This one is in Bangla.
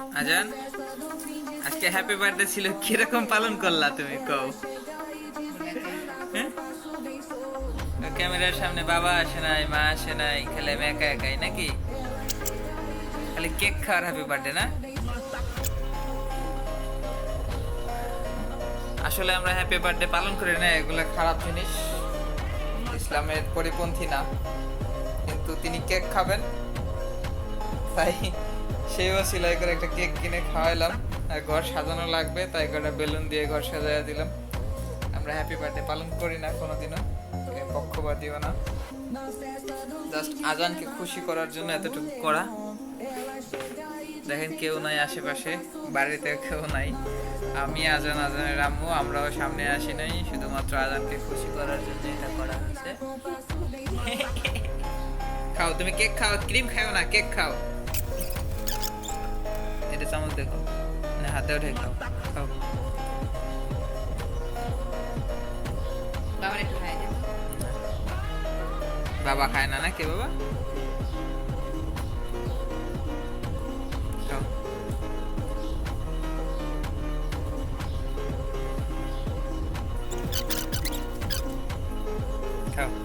আজান? আজকে হ্যাপি বার্থডে ছিল, কীরকম পালন করলা তুমি? কও। হ্যাঁ? ক্যামেরার সামনে বাবা আসে নাই, মা আসে নাই, খেলে একা একাই নাকি? খালি কেক খাওয়ার হ্যাপি বার্থডে না? আসলে আমরা হ্যাপি বার্থডে পালন করি না, এগুলো খারাপ জিনিস। ইসলামের পরিপন্থী না। কিন্তু তিনি কেক খাবেন, তাই সেই ওসিলাই করে একটা কেক কিনে খাওয়াইলাম। আর ঘর সাজানো লাগবে, তাই কটা বেলুন দিয়ে ঘর সাজাইয়া দিলাম। আমরা হ্যাপি বার্থডে পালন করি না কোনোদিনও পক্ষপাতিও না। জাস্ট আজানকে খুশি করার জন্য এতটুকু করা। দেখেন কেউ নাই আশেপাশে, বাড়িতে কেউ নাই। আমি, আজান, আজানের আম্মু, আমরাও সামনে আসি নাই, শুধুমাত্র আজানকে খুশি করার জন্য এটা করা হয়েছে। খাও, তুমি কেক খাও, ক্রিম খাও না, কেক খাও। চামচ দেখো না হাতে উঠে খাও খাও বাবার একটু খাই দে বাবা খায় না না কে বাবা খাও খাও